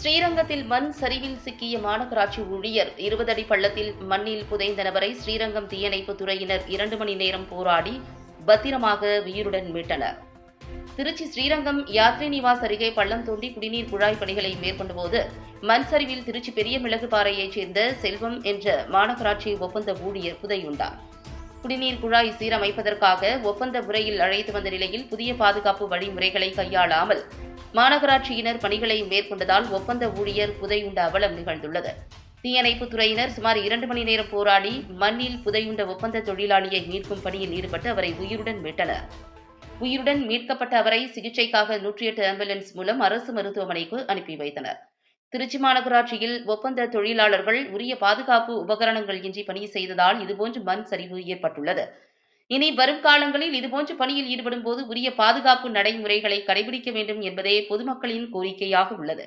ஸ்ரீரங்கத்தில் மண் சரிவில் சிக்கிய மாநகராட்சி ஊழியர் இருபது அடி பள்ளத்தில் மண்ணில் புதைந்த நபரை ஸ்ரீரங்கம் தீயணைப்பு துறையினர் இரண்டு மணி நேரம் போராடி பத்திரமாக உயிருடன் மீட்டனர். திருச்சி ஸ்ரீரங்கம் யாத்ரி நிவாஸ் அருகே பள்ளம் தோண்டி குடிநீர் குழாய் பணிகளை மேற்கொண்டபோது மண் சரிவில் திருச்சி பெரிய மிளகுபாறையைச் சேர்ந்த செல்வம் என்ற மாநகராட்சி ஒப்பந்த ஊழியர் புதையுண்டார். குடிநீர் குழாய் சீரமைப்பதற்காக ஒப்பந்த முறையில் அழைத்து வந்த நிலையில் புதிய பாதுகாப்பு வழிமுறைகளை கையாளாமல் மாநகராட்சியினர் பணிகளை மேற்கொண்டதால் ஒப்பந்த ஊழியர் புதையுண்ட அவலம் நிகழ்ந்துள்ளது. தீயணைப்பு துறையினர் சுமார் இரண்டு மணி நேரம் போராடி மண்ணில் புதையுண்ட ஒப்பந்த தொழிலாளியை மீட்கும் பணியில் ஈடுபட்டு அவரை உயிருடன் மீட்டனர். உயிருடன் மீட்கப்பட்ட அவரை சிகிச்சைக்காக நூற்றி எட்டு ஆம்புலன்ஸ் மூலம் அரசு மருத்துவமனைக்கு அனுப்பி வைத்தனர். திருச்சி மாநகராட்சியில் ஒப்பந்த தொழிலாளர்கள் உரிய பாதுகாப்பு உபகரணங்கள் இன்றி பணி செய்ததால் இதுபோன்ற மண் சரிவு ஏற்பட்டுள்ளது. இனி வரும் காலங்களில் இதுபோன்ற பணியில் ஈடுபடும் போது உரிய பாதுகாப்பு நடைமுறைகளை கடைபிடிக்க வேண்டும் என்பதே பொதுமக்களின் கோரிக்கையாக உள்ளது.